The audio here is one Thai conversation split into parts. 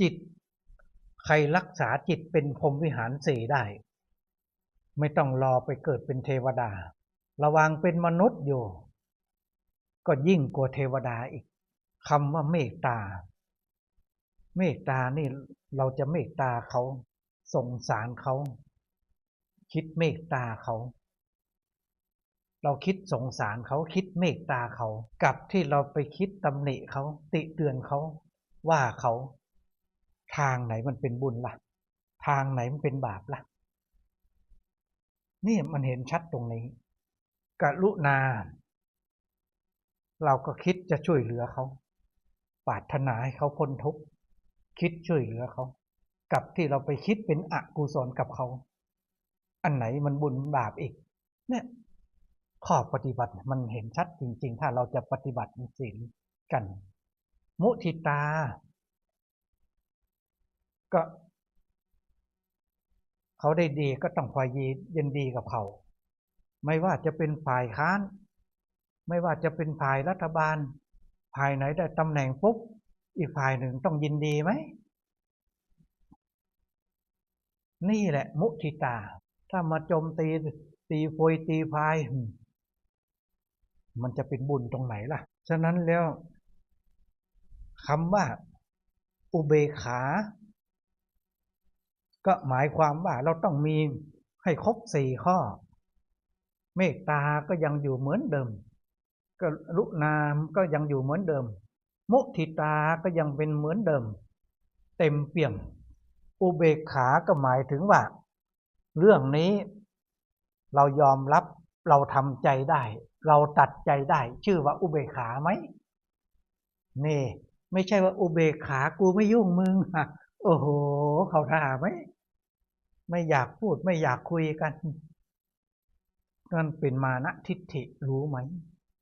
จิต ใครรักษาจิตเป็นพรมวิหารสีได้ ไม่ต้องรอไปเกิดเป็นเทวดา ระวังเป็นมนุษย์อยู่ ก็ยิ่งกว่าเทวดาอีกคำว่าเมตตา เมตตานี่เราจะเมตตาเขาสงสารเขา คิดเมตตาเขา เราคิดสงสารเขาคิดเมตตาเขา กับที่เราไปคิดตำหนิเขาติเตือนเขาว่าเขา ทางไหนมันเป็นบุญละ่ะ ทางไหนมันเป็นบาปละ่ะ นี่มันเห็นชัดตรงนี้กรุณา เราก็คิดจะช่วยเหลือเขาปรารถนาให้เขาพ้นทุกข์คิดช่วยเหลือเขา กับที่เราไปคิดเป็นอกุศลกับเขา อันไหนมันบุญบาปอีก เนี่ยข้อปฏิบัติมันเห็นชัดจริง ๆ ถ้าเราจะปฏิบัติศีลกัน มุทิตา ก็ เขาได้ดีก็ต้องคอยยียินดีกับเขา ไม่ว่าจะเป็นฝ่ายค้าน ไม่ว่าจะเป็นฝ่ายรัฐบาลฝ่ายไหนได้ตำแหน่งปุ๊บอีกฝ่ายหนึ่งต้องยินดีไหม นี่แหละมุทิตา ถ้ามาโจมตีตีโพยตีพาย มันจะเป็นบุญตรงไหนล่ะ ฉะนั้นแล้วคำว่าอุเบกขา ก็หมายความว่าเราต้องมีให้ครบสี่ข้อ เมตตาก็ยังอยู่เหมือนเดิมกรุณามก็ยังอยู่เหมือนเดิม มุทิตาก็ยังเป็นเหมือนเดิม เต็มเปี่ยม อุเบกขาก็หมายถึงว่า เรื่องนี้เรายอมรับเราทำใจได้ เราตัดใจได้ ชื่อว่าอุเบกขาไหมนี่ ไม่ใช่ว่าอุเบกขากูไม่ยุ่งมึงฮะโอ้โห เขาท่าไหม ไม่อยากพูดไม่อยากคุยกันนั่นเป็นมานะทิฏฐิรู้ไหม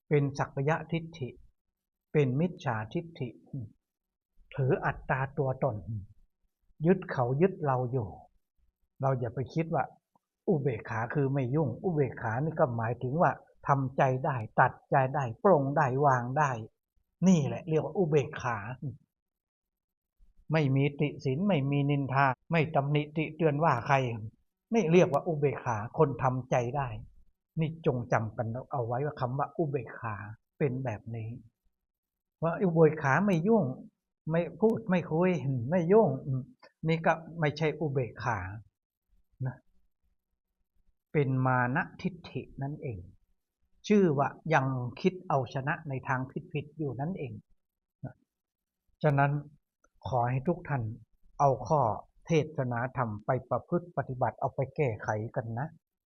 เป็นสักยะทิฏฐิ เป็นมิจฉาทิฏฐิ ถืออัตตาตัวตน ยึดเขายึดเราอยู่ เราอย่าไปคิดว่า อุเบกขาคือไม่ยุ่ง อุเบกขานี่ก็หมายถึงว่าทำใจได้ตัดใจได้ปรงได้วางได้ นี่แหละ เรียกว่าอุเบกขา ไม่มีติสินไม่มีนินทา ไม่ตำหนิติเตือนว่าใครไม่เรียกว่าอุเบกขาคนทำใจได้ นี่จงจำกันเอาไว้ว่าคำว่าอุเบกขาเป็นแบบนี้ ว่าอุเบกขาไม่ยุ่ง ไม่พูดไม่คุยไม่ยุ่ง นี่ก็ไม่ใช่อุเบกขานะเป็นมานะทิฏฐินั่นเอง ชื่อว่ายังคิดเอาชนะในทางผิดๆอยู่นั่นเอง ฉะนั้น ขอให้ทุกท่านเอาข้อเทศนาธรรมไปประพฤติปฏิบัติเอาไปแก้ไขกันนะ